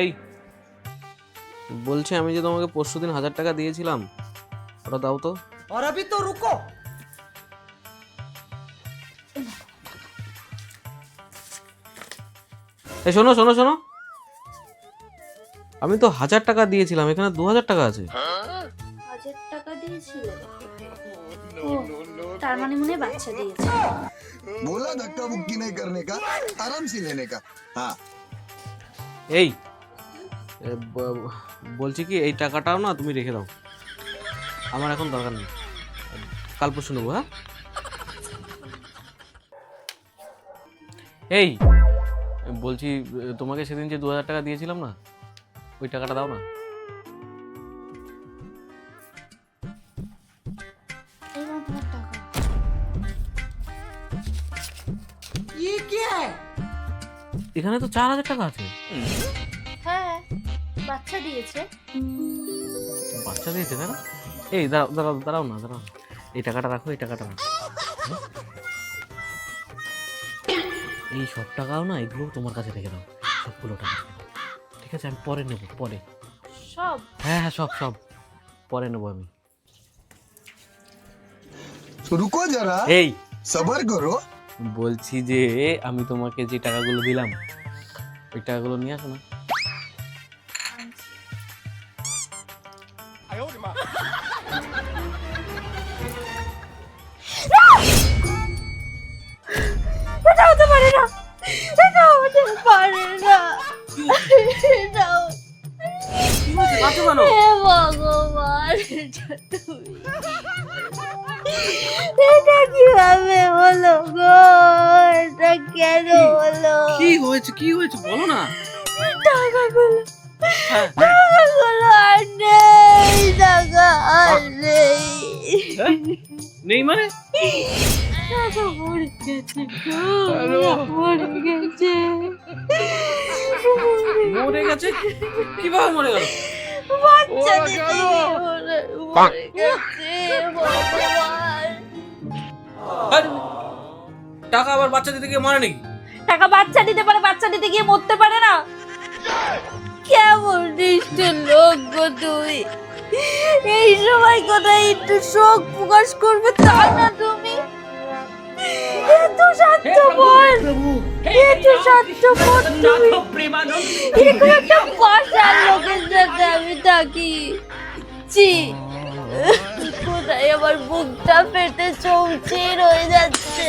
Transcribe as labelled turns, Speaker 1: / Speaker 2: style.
Speaker 1: এই বলছি আমি যে তোমাকে পরশু দিন হাজার টাকা দিয়েছিলাম ওটা দাও তো
Speaker 2: और अभी तो रुको
Speaker 1: এই শোনো শোনো শোনো আমি তো হাজার টাকা দিয়েছিলাম এখানে দু হাজার টাকা আছে
Speaker 3: হাজার টাকা দিয়েছিল ও তার মানে মনে হয় বাচ্চা দিয়েছে
Speaker 4: बोला धक्का मुक्की नहीं करने का आराम से लेने का हाँ
Speaker 1: এই এ, ব- বলছি কি এই টাকাটাও না তুমি রেখে দাও। আমার এখন দরকার নেই। কাল পরশু নেব হ্যাঁ? এই বলছি তোমাকে সেদিন যে দু হাজার টাকা দিয়েছিলাম না ওই টাকাটা দাও না। এখানে তো চার হাজার টাকা আছে।
Speaker 3: বাচ্চা দিয়েছে।
Speaker 1: বাচ্চা দিয়েছে তারা এই দাঁড়াও দাঁড়াও দাঁড়াও না দাঁড়াও। এই টাকাটা রাখো এই টাকাটা রাখো। হ্যাঁ? এই সব টাকাও না এগুলো তোমার কাছে রেখে দাও। সবগুলো টাকা। ঠিক আছে আমি পরে নেব পরে।
Speaker 3: সব?
Speaker 1: হ্যাঁ হ্যাঁ সব সব। পরে নেব আমি।
Speaker 4: রুকো যারা
Speaker 1: এই।
Speaker 4: সবার করো।
Speaker 1: বলছি যে আমি তোমাকে যে টাকাগুলো দিলাম ওই টাকাগুলো নিয়ে আসো না।
Speaker 3: এটা হতে পারে না এটা হতে পারে না এটা হে ভগবান এটা তুমি এটা কীভাবে হলো গো এটা কেন হলো
Speaker 1: কি হয়েছে কি হয়েছে বলো না
Speaker 3: টাকাগুলো টাকাগুলো আর নেই
Speaker 1: মানে
Speaker 3: টাকা মরে গেছে গো মরে গেছে।
Speaker 1: মরে গেছে? কীভাবে মরে গেল?
Speaker 3: বাচ্চা দিতে মরে মরে গেছে
Speaker 1: টাকা আবার বাচ্চা দিতে গিয়ে মারে নাকি?
Speaker 3: টাকা বাচ্চা দিতে পারে বাচ্চা দিতে গিয়ে মরতে পারে না? কেমন নিষ্ঠুর লোক গো তুই। এই সময় কোথায় একটু শোক প্রকাশ করবে তা না তুমি? এত আমি থাকি। কোথায় আমার বুকটা ফেটে চৌচির হয়ে যাচ্ছে?